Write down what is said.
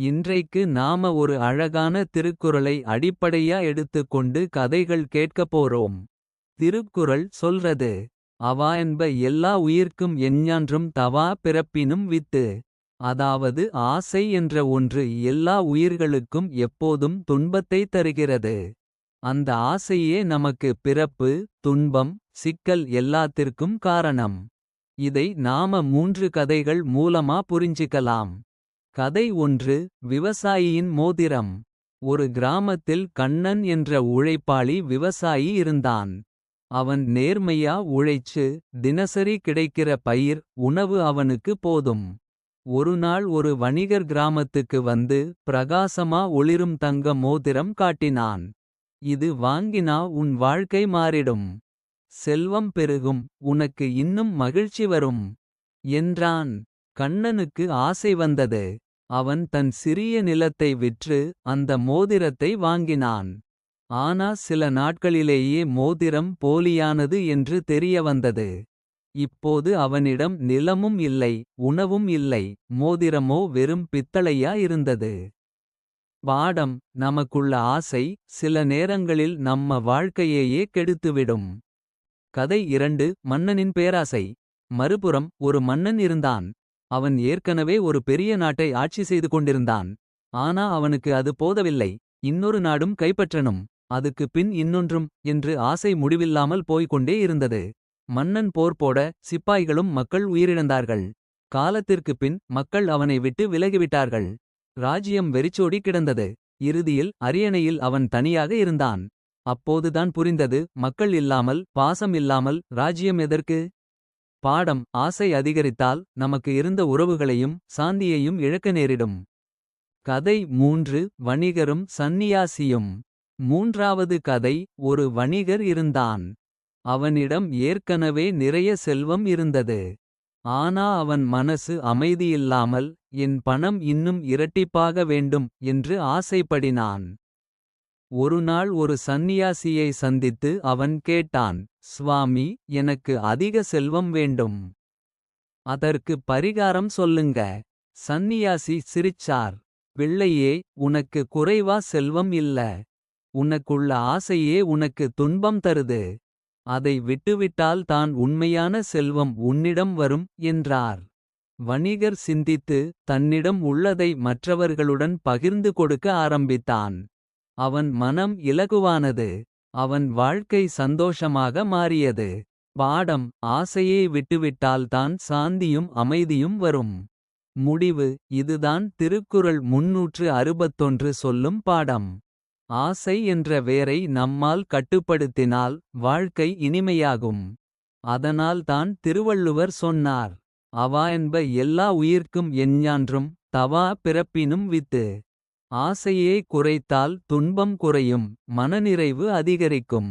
இன்றைக்கு நாம ஒரு அழகான திருக்குறளை அடிப்படையா எடுத்துக்கொண்டு கதைகள் கேட்கப் போறோம். திருக்குறள் சொல்றது. அவா என்ப எல்லா உயிர்க்கும் எஞ்ஞான்றும் தவா பிறப்பினும் வித்து. அதாவது ஆசை என்ற ஒன்று எல்லா உயிர்களுக்கும் எப்போதும் துன்பத்தை தருகிறது. அந்த ஆசையே நமக்கு பிறப்பு துன்பம் சிக்கல் எல்லாத்திற்கும் காரணம். இதை நாம மூன்று கதைகள் மூலமா புரிஞ்சிக்கலாம். கதை ஒன்று விவசாயியின் மோதிரம். ஒரு கிராமத்தில் கண்ணன் என்ற உழைப்பாளி விவசாயி இருந்தான். அவன் நேர்மையா உழைச்சு தினசரி கிடைக்கிற பயிர் உணவு அவனுக்கு போதும். ஒருநாள் ஒரு வணிகர் கிராமத்துக்கு வந்து பிரகாசமா ஒளிரும் தங்க மோதிரம் காட்டினான். இது வாங்கினா உன் வாழ்க்கை மாறிடும். செல்வம் பெருகும் உனக்கு இன்னும் மகிழ்ச்சி வரும். என்றான் கண்ணனுக்கு ஆசை வந்தது. அவன் தன் சிறிய நிலத்தை விற்று அந்த மோதிரத்தை வாங்கினான். ஆனா சில நாட்களிலேயே மோதிரம் போலியானது என்று தெரிய வந்தது. இப்போது அவனிடம் நிலமும் இல்லை உணவும் இல்லை மோதிரமோ வெறும் பித்தளையா இருந்தது. பாடம் நமக்குள்ள ஆசை சில நேரங்களில் நம்ம வாழ்க்கையையே கெடுத்துவிடும். கதை இரண்டு மன்னனின் பேராசை. மறுபுறம் ஒரு மன்னன் இருந்தான். அவன் ஏற்கனவே ஒரு பெரிய நாட்டை ஆட்சி செய்து கொண்டிருந்தான். ஆனா அவனுக்கு அது போதவில்லை. இன்னொரு நாடும் கைப்பற்றனும் அதுக்கு பின் இன்னொன்றும் என்று ஆசை முடிவில்லாமல் போய்க் கொண்டே இருந்தது. மன்னன் போர் போட சிப்பாய்களும் மக்கள் உயிரிழந்தார்கள். காலத்திற்குப் பின் மக்கள் அவனை விட்டு விலகிவிட்டார்கள். ராஜ்யம் வெறிச்சோடி கிடந்தது. இறுதியில் அரியணையில் அவன் தனியாக இருந்தான். அப்போதுதான் புரிந்தது மக்கள் இல்லாமல் பாசம் இல்லாமல் ராஜ்யம் எதற்கு. பாடம் ஆசை அதிகரித்தால் நமக்கு இருந்த உறவுகளையும் சாந்தியையும் இழக்க நேரிடும். கதை மூன்று வணிகரும் சந்நியாசியும். மூன்றாவது கதை ஒரு வணிகர் இருந்தான். அவனிடம் ஏற்கனவே நிறைய செல்வம் இருந்தது. ஆனா அவன் மனசு அமைதியில்லாமல் என் பணம் இன்னும் இரட்டிப்பாக வேண்டும் என்று ஆசைப்படினான். ஒருநாள் ஒரு சந்நியாசியை சந்தித்து அவன் கேட்டான். ஸ்வாமி எனக்கு அதிக செல்வம் வேண்டும். அதற்கு பரிகாரம் சொல்லுங்க. சந்நியாசி சிரிச்சார். பிள்ளையே உனக்கு குறைவா செல்வம் இல்ல. உனக்குள்ள ஆசையே உனக்கு துன்பம் தருது. அதை விட்டுவிட்டால் தான் உண்மையான செல்வம் உன்னிடம் வரும் என்றார். வணிகர் சிந்தித்து தன்னிடம் உள்ளதை மற்றவர்களுடன் பகிர்ந்து கொடுக்க ஆரம்பித்தான். அவன் மனம் இலகுவானது. அவன் வாழ்க்கை சந்தோஷமாக மாறியது. பாடம் ஆசையை விட்டுவிட்டால்தான் சாந்தியும் அமைதியும் வரும். முடிவு இதுதான் திருக்குறள் முன்னூற்று அறுபத்தொன்று சொல்லும் பாடம். ஆசை என்ற வேரை நம்மால் கட்டுப்படுத்தினால் வாழ்க்கை இனிமையாகும். அதனால் தான் திருவள்ளுவர் சொன்னார். அவா என்ப எல்லா உயிர்க்கும் எஞ்ஞான்றும் தவா பிறப்பினும் வித்து. ஆசையே குறைத்தால் துன்பம் குறையும் மனநிறைவு அதிகரிக்கும்.